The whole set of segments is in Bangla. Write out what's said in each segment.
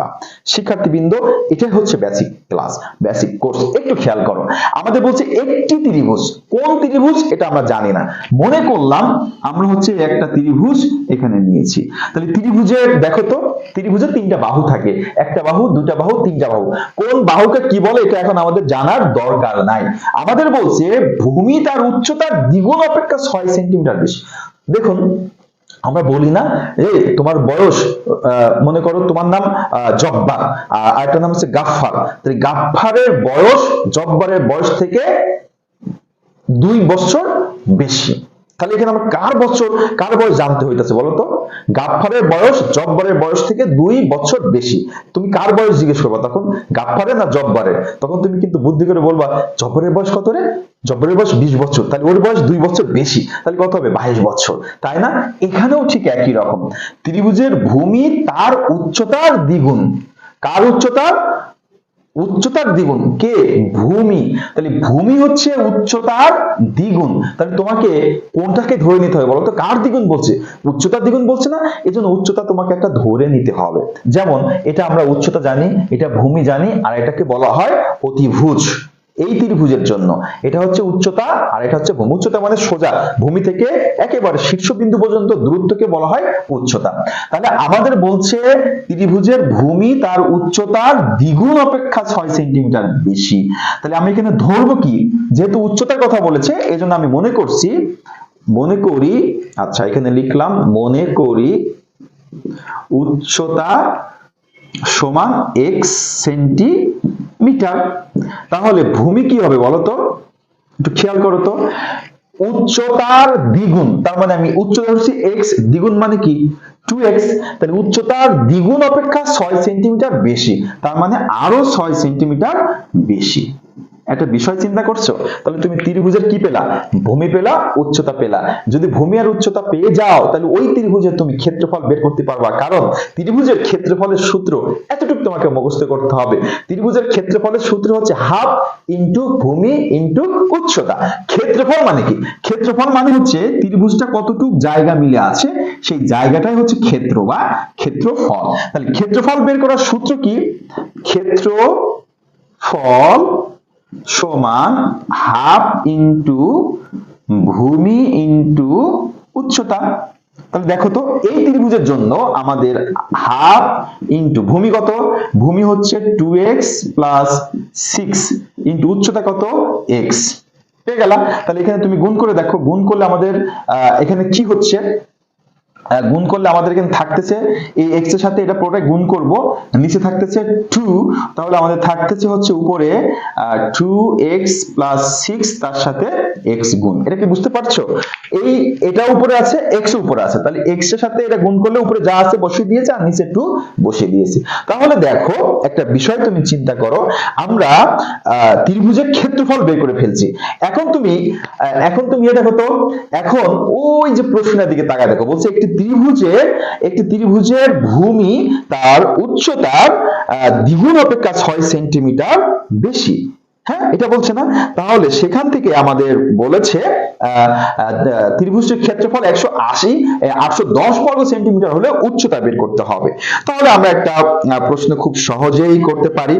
রাখবা শিক্ষার্থীবৃন্দ, এটাই হচ্ছে বেসিক ক্লাস বেসিক কোর্স একটু খেয়াল করো, আমাদের বলছে একটি ত্রিভুজ। কোন ত্রিভুজ? এটা আমরা জানি না। মনে করলাম আমরা হচ্ছে একটা ত্রিভুজ এখানে নিয়েছি। তাহলে ত্রিভুজের দেখো তো ত্রিভুজের তিনটা বাহু থাকে। একটা বাহু, দুটা বাহু, তিনটা বাহু। কোন বাহুকে কি বলে? এটা এখন আমাদের জানার দরকার নাই। আমাদের বলছে ভূমি তার উচ্চতার দ্বিগুণ অপেক্ষা ছয় সেন্টিমিটার বেশি। দেখুন আমরা বলি না এই তোমার বয়স মনে করো তোমার নাম জব্বার আর একটা নাম হচ্ছে গাফফার। তাহলে গাফফারের বয়স, জব্বারের বয়স থেকে দুই বছর বেশি। তাহলে এখানে আমরা কার বছর, কার বয়স জানতে হইতেছে বলো তো? গাফফারের বয়স, জব্বারের বয়স থেকে দুই বছর বেশি। তুমি কার বয়স জিজ্ঞেস করবা তখন? গাফফারের না জব্বারের? তখন তুমি কিন্তু বুদ্ধি করে বলবা, জব্বারের বয়স কত রে? জব্বারের বয়স বিশ বছর। তাহলে ওর বয়স দুই বছর বেশি। তাহলে কত হবে? বাইশ বছর। তাই না? এখানেও ঠিক একই রকম। ত্রিভুজের ভূমি তার উচ্চতার দ্বিগুণ। কার উচ্চতার উচ্চতার দ্বিগুণ। কে? ভূমি। তাহলে ভূমি হচ্ছে উচ্চতার দ্বিগুণ। তাহলে তোমাকে কোনটাকে ধরে নিতে হবে বলো তো কার দ্বিগুণ বলছে? উচ্চতার দ্বিগুণ বলছে না? এজন্য উচ্চতা তোমাকে একটা ধরে নিতে হবে। যেমন এটা আমরা উচ্চতা জানি, এটা ভূমি জানি, আর এটাকে বলা হয় অতিভুজ। এই ত্রিভুজের জন্য। এটা হচ্ছে উচ্চতা আর এটা হচ্ছে ভূমি। উচ্চতা মানে সোজা। ভূমি থেকে একেবারে শীর্ষবিন্দু পর্যন্ত দূরত্বকে বলা হয় উচ্চতা। তাহলে আমাদের বলছে ত্রিভুজের ভূমি তার উচ্চতার দ্বিগুণ অপেক্ষা ছয় সেন্টিমিটার বেশি। তাহলে আমি এখানে ধরবো কি? যেহেতু উচ্চতার কথা বলেছে, এজন্য আমি মনে করছি, মনে করি আচ্ছা এখানে লিখলাম, মনে করি উচ্চতা সমান এক্স সেন্টিমিটার তাহলে ভূমি কি হবে বলতো? একটু খেয়াল করো তো। উচ্চতার দ্বিগুণ, তার মানে আমি উচ্চতা হচ্ছে এক্স দ্বিগুণ মানে কি? টু এক্স তাহলে উচ্চতার দ্বিগুণ অপেক্ষা ছয় সেন্টিমিটার বেশি, তার মানে আরও ছয় সেন্টিমিটার বেশি। একটা বিষয় চিন্তা করছ? তাহলে তুমি ত্রিভুজের কি পেলা? ভূমি পেলা, উচ্চতা পেলা। যদি ভূমি আর উচ্চতা পেয়ে যাও, তাহলে ওই ত্রিভুজের তুমি ক্ষেত্রফল বের করতে পারবা। কারণ ত্রিভুজের ক্ষেত্রফলের সূত্র এতটুকু তোমাকে মুখস্থ করতে হবে। ত্রিভুজের ক্ষেত্রফলের সূত্র হচ্ছে হাফ ইন্টু ভূমি ইন্টু উচ্চতা। ক্ষেত্রফল মানে কি? ক্ষেত্রফল মানে হচ্ছে ত্রিভুজটা কতটুক জায়গা মিলে আছে, সেই জায়গাটাই হচ্ছে ক্ষেত্র বা ক্ষেত্রফল। তাহলে ক্ষেত্রফল বের করার সূত্র কি? ক্ষেত্রফল সমান হাফ ইন্টু ভূমি ইন্টু উচ্চতা। তাহলে দেখো তো, এই ত্রিভুজের জন্য আমাদের হাফ ইন্টু ভূমি কত? ভূমি হচ্ছে two x plus six into উচ্চতা কত? এক্স পেয়ে গেলা তাহলে এখানে তুমি গুণ করে দেখো। গুণ করলে আমাদের এখানে কি হচ্ছে? গুণ করলে আমাদের এখানে থাকতেছে, এই এক্সের সাথে এটা পুরোটাই গুণ করব, নিচে থাকতেছে টু তাহলে আমাদের থাকতেছে হচ্ছে উপরে টু এক্স প্লাস সিক্স তার সাথে এক্স গুণ। এটা কি বুঝতে পারছ? এই, এটা উপরে আছে এক্স উপরে আছে, তাহলে এক্সের সাথে এটা গুণ করলে উপরে যা আছে বসিয়ে দিয়েছে আর নিচে টু বসিয়ে দিয়েছে। তাহলে দেখো, একটা বিষয় তুমি চিন্তা করো, আমরা ত্রিভুজের ক্ষেত্রফল বের করে ফেলছি। এখন তুমি এখন তুমি এটা দেখো তো, এখন ওই যে প্রশ্নের দিকে তাকায় দেখো, বলছে একটি ত্রিভুজের, একটি ত্রিভুজের ভূমি তার উচ্চতার দ্বিগুণ অপেক্ষা ছয় সেন্টিমিটার বেশি। হ্যাঁ এটা বলছে না? তাহলে সেখান থেকে আমাদের বলেছে ত্রিভুজটির ক্ষেত্রফল একশো আশি আটশো দশ বর্গ সেন্টিমিটার হলে উচ্চতা বের করতে হবে। তাহলে আমরা একটা প্রশ্ন খুব সহজেই করতে পারি।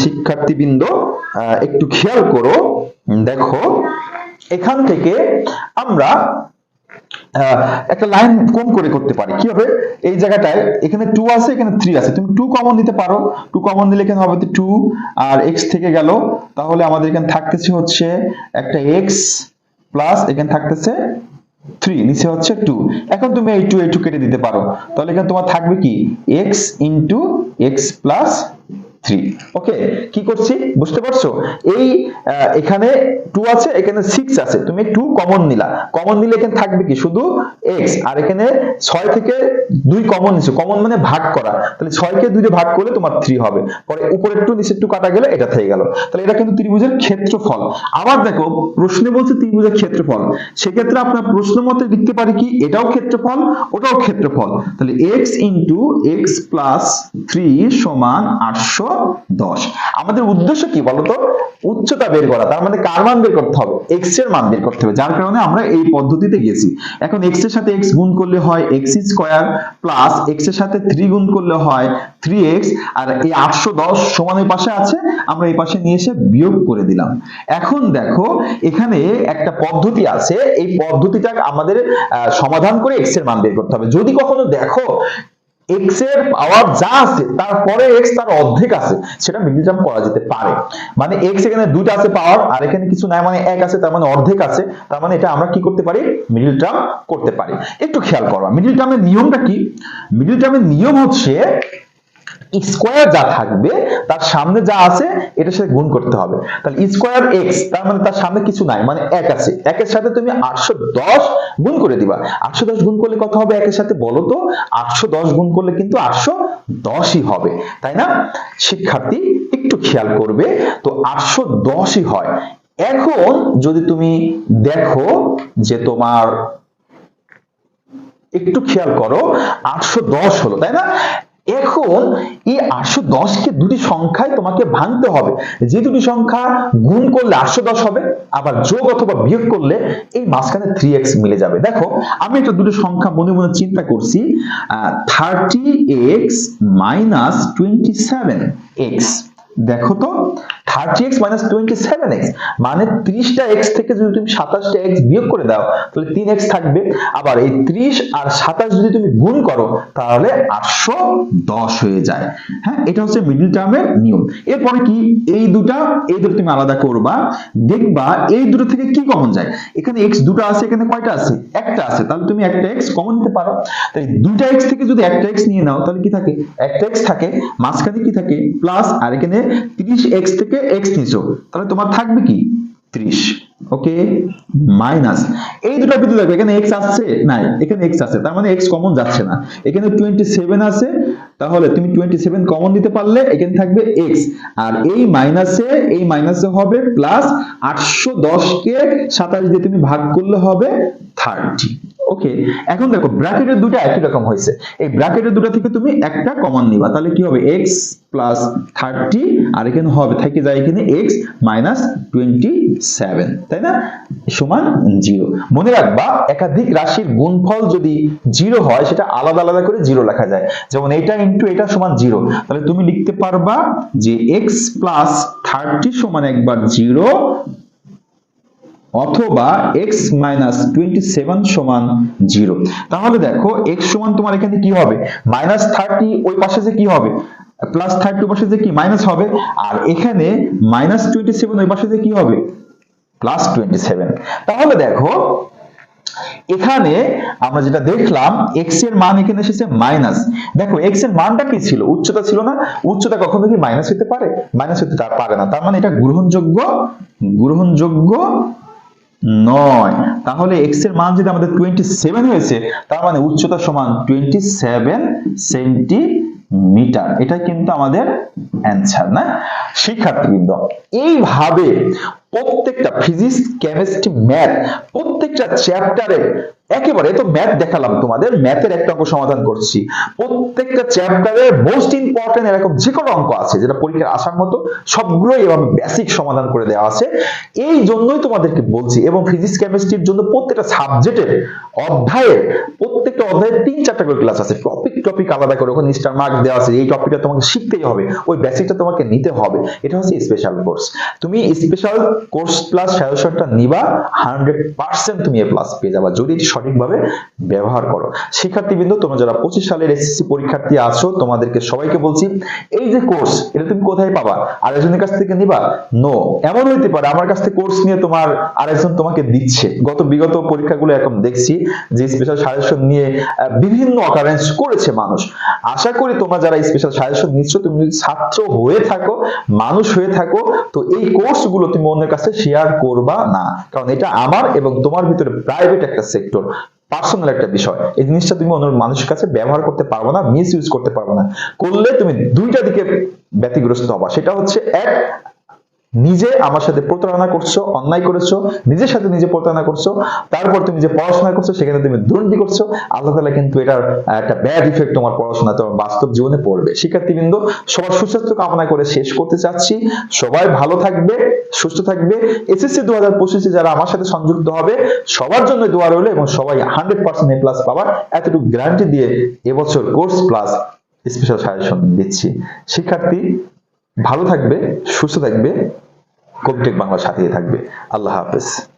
শিক্ষার্থীবৃন্দ একটু খেয়াল করো। দেখো, এখান থেকে আমরা একটা লাইন কোন করে করতে পারি? কি হবে? এই জায়গাটায় এখানে টু আছে, এখানে থ্রি আছে। তুমি টু কমন নিতে পারো। টু কমন নিলে এখানে হবে টু আর এক্স থেকে গেল। তাহলে আমাদের এখানে থাকতেছে হচ্ছে একটা এক্স প্লাস এখানে থাকতেছে থ্রি নিচে হচ্ছে টু এখন তুমি এই টু এই টু কেটে দিতে পারো। তাহলে এখানে তোমার থাকবে কি? X into x plus okay কি করছি? বুঝতে পারছ? এই এখানে টু আছে, এখানে সিক্স আছে। তুমি টু কমন নিলা। কমন নিলে এখানে থাকবে কি? শুধু এক্স আর এখানে ছয় থেকে দুই কমন কমন মানে ভাগ করা। তাহলে ছয়কে দুইটা ভাগ করলে তোমার থ্রি হবে। পরে নিচে একটু কাটা গেলে এটা থেকে গেল। তাহলে এটা কিন্তু ত্রিভুজের ক্ষেত্রফল। আবার দেখো, প্রশ্নে বলছে ত্রিভুজের ক্ষেত্রফল। সেক্ষেত্রে আপনার প্রশ্ন মতে লিখতে পারি কি? এটাও ক্ষেত্রফল, ওটাও ক্ষেত্রফল। তাহলে x into x plus three সমান আটশো দশ। আমাদের উদ্দেশ্য কি বলতো? উচ্চতা বের করা, তার মানে কার মান বের করতে হবে? এক্সের মান বের করতে হবে, যার কারণে আমরা এই পদ্ধতিতে গেছি এখন এক্সের সাথে এক্স গুণ করলে হয় এক্স স্কোয়ার প্লাস এক্সের সাথে থ্রি গুণ করলে হয় থ্রি এক্স আর এই আটশো দশ সমান এই পাশে আছে, আমরা এই পাশে নিয়ে এসে বিয়োগ করে দিলাম। এখন দেখো, এখানে একটা পদ্ধতি আছে, এই পদ্ধতিটা আমাদের সমাধান করে এক্সের মান বের করতে হবে। যদি কখনো দেখো এক্সের পাওয়ার যা আছে, তারপরে এক্স তার অর্ধেক আছে, সেটা মিডল টার্ম করা যেতে পারে। মানে এক্স এখানে দুইটা আছে পাওয়ার আর এখানে কিছু নাই মানে এক আছে, তার মানে অর্ধেক আছে, তার মানে এটা আমরা কি করতে পারি? মিডিল টার্ম করতে পারি। একটু খেয়াল করবা মিডিল টার্মের নিয়মটা কি? মিডিল টার্মের নিয়ম হচ্ছে স্কোয়ার যা থাকবে, তার সামনে যা আছে এটার সাথে গুণ করতে হবে। তাহলে স্কোয়ার এক্স তার মানে তার সামনে কিছু নাই মানে এক আছে। একের সাথে তুমি আটশো দশ গুণ করে দিবা। আটশো দশ গুণ করলে কত হবে একের সাথে? বলো তো, আটশো দশ গুণ করলে কিন্তু আটশো দশই হবে। তাই না? শিক্ষার্থী, একটু খেয়াল করবে। তো আটশো দশই হয়। এখন যদি তুমি দেখো যে তোমার, একটু খেয়াল করো, আটশো দশ হলো, তাই না? এখন এই আটশো দশকে দুটি সংখ্যায় তোমাকে ভাঙতে হবে। যে দুটি সংখ্যা গুণ করলে আটশো দশ হবে, আবার যোগ অথবা বিয়োগ করলে এই মাঝখানে থ্রি এক্স মিলে যাবে। দেখো, আমি একটা দুটো সংখ্যা মনে মনে চিন্তা করছি thirty x minus twenty seven x দেখো তো thirty x minus twenty seven x মানে ত্রিশটা এক্স থেকে যদি তুমি সাতাশটা এক্স বিয়োগ করে দাও, তাহলে তিন এক্স থাকবে। আবার এই ত্রিশ আর সাতাশ যদি তুমি গুণ করো, তাহলে আটশো দশ হয়ে যায়। হ্যাঁ এটা হচ্ছে মিডিল টার্মের নিয়ম। এরপরে কি? এই দুটা, এই দুটো তুমি আলাদা করবা। দেখবা, এই দুটো থেকে কি কমন যায়? এখানে এক্স দুটো আছে, এখানে কয়টা আছে? একটা আছে। তাহলে তুমি একটা এক্স কমন নিতে পারো। তাই দুইটা এক্স থেকে যদি একটা এক্স নিয়ে নাও, তাহলে কি থাকে? একটা এক্স থাকে, মাঝখানে কি থাকে? প্লাস আর এখানে তিরিশ এক্স থেকে এক্স নিছো, তাহলে তোমার থাকবে কি? ত্রিশ ওকে মাইনাস এই দেখবে এখানে এক্স আসছে? নাই, এখানে এক্স আছে, তার মানে এক্স কমন যাচ্ছে না। এখানে টোয়েন্টি সেভেন আছে, তাহলে তুমি টোয়েন্টি সেভেন কমন দিতে পারলে, এখানে থাকবে এক্স আর এই মাইনাসে এই মাইনাসে হবে প্লাস আটশো দশকে সাতাশ দিয়ে তুমি ভাগ করলে হবে থার্টি ওকে এখন দেখো ব্র্যাকেটের দুটো একই রকম হয়েছে। এই ব্র্যাকেটের দুটো থেকে তুমি একটা কমন নিবা, তাহলে কি হবে? এক্স প্লাস থার্টি আর এখানে হবে, থেকে যায় এখানে এক্স মাইনাস টোয়েন্টি সেভেন তাই না? সমান জিরো মনে রাখবা, একাধিক রাশির গুণফল যদি জিরো হয়, সেটা আলাদা আলাদা করে জিরো লেখা যায়। যেমন এটা ইন্টু এটা সমান জিরো তাহলে তুমি লিখতে পারবা যে x প্লাস থার্টি সমান একবার জিরো অথবা x মাইনাস টোয়েন্টি সেভেন সমান জিরো তাহলে দেখো, x সমান তোমার এখানে কি হবে? মাইনাস থার্টি ওই পাশে যে কি হবে? প্লাস থার্টি পাশে যে কি? মাইনাস হবে। আর এখানে মাইনাস টোয়েন্টি সেভেন ওই পাশে যে কি হবে? প্লাস টোয়েন্টি সেভেন তাহলে দেখো, এখানে আমরা যেটা দেখলাম, x এর মান এখানে এসেছে মাইনাস দেখো, x এর মানটা কি ছিল? উচ্চতা ছিল না। উচ্চতা কখনো কি মাইনাস হতে পারে? মাইনাস হতে পারে না। তার মানে এটা গ্রহণযোগ্য গ্রহণযোগ্য নয়। তাহলে এক্সের মান যদি আমাদের টোয়েন্টি সেভেন হয়েছে, তার মানে উচ্চতা সমান টোয়েন্টি সেভেন সেন্টি মিটার এটা কিন্তু আমাদের অ্যান্সার না? শিক্ষার্থীবৃন্দ, এইভাবে প্রত্যেকটা ফিজিক্স কেমিস্ট্রি ম্যাথ প্রত্যেকটা চ্যাপ্টারে একেবারে তো ম্যাথ দেখালাম তোমাদের ম্যাথের একটা অঙ্ক সমাধান করছি। প্রত্যেকটা চ্যাপ্টারে মোস্ট ইম্পর্টেন্ট এরকম যে কোনো অঙ্ক আছে, যেটা পরীক্ষার আসার মতো, সবগুলোই এভাবে বেসিক সমাধান করে দেওয়া আছে। এই জন্যই তোমাদেরকে বলছি, এবং ফিজিক্স কেমিস্ট্রির জন্য প্রত্যেকটা সাবজেক্টের অধ্যায়ের প্রত্যেকটা অধ্যায়ের তিন চারটা করে ক্লাস আছে। টপিক টপিক আলাদা করে ওখানে স্টার মার্ক দেওয়া আছে, এই টপিকটা তোমাকে শিখতেই হবে, ওই বেসিকটা তোমাকে নিতে হবে। এটা হচ্ছে স্পেশাল কোর্স তুমি স্পেশাল কোর্স প্লাস সাজেশনটা নিবা হান্ড্রেড পার্সেন্ট তুমি এ প্লাস পেয়ে যাবা। যদি সঠিকভাবে ব্যবহার করো। শিক্ষার্থীবৃন্দ, তোমরা যারা পঁচিশ সালের এসএসসি পরীক্ষার্থী আছো, তোমাদেরকে সবাইকে বলছি, এই যে কোর্স এটা তুমি কোথায় পাবা? আরেকজনের কাছ থেকে নিবা? নো এমন হইতে পারে, আমার কাছ থেকে কোর্স নিয়ে তোমার আরেকজন তোমাকে দিচ্ছে। গত বিগত পরীক্ষাগুলো এখন দেখছি যে স্পেশাল সাজেশন নিয়ে বিভিন্ন অকারেন্স করেছে মানুষ। আশা করি তোমরা যারা স্পেশাল সাজেশন নিচ্ছ, তুমি যদি ছাত্র হয়ে থাকো, মানুষ হয়ে থাকো, তো এই কোর্সগুলো তুমি অন্যের কাছে শেয়ার করবা না। কারণ এটা আমার এবং তোমার ভিতরে প্রাইভেট একটা সেক্টর পার্সোনাল একটা বিষয়। এই জিনিসটা তুমি অন্য মানুষের কাছে ব্যবহার করতে পারব না মিস ইউজ করতে পারব না। করলে তুমি দুইটা দিকে ব্যতিগ্রস্ত হবা। সেটা হচ্ছে এক নিজে আমার সাথে প্রতারণা করছ, অন্যায় করেছ, নিজের সাথে নিজে প্রতারণা করছ, তারপর তুমি যে পড়াশোনা করছ, সেখানে তুমি দুর্নীতি করছ, আল্লাহ তালা কিন্তু এটার একটা ব্যাড ইফেক্ট তোমার পড়াশোনা, তোমার বাস্তব জীবনে পড়বে। শিক্ষার্থীবৃন্দ, সবার সুস্বাস্থ্য কামনা করে শেষ করতে চাচ্ছি। সবাই ভালো থাকবে, সুস্থ থাকবে। এসএসসি দু হাজার পঁচিশে যারা আমার সাথে সংযুক্ত হবে, সবার জন্য দোয়া রইল এবং সবাই হান্ড্রেড পার্সেন্ট এ প্লাস পাবার এতটুকু গ্যারান্টি দিয়ে এবছর কোর্স প্লাস স্পেশাল সাজেশন দিচ্ছি। শিক্ষার্থী, ভালো থাকবে, সুস্থ থাকবে। কবিটেক বাংলা সাথে থাকবে। আল্লাহ হাফেজ।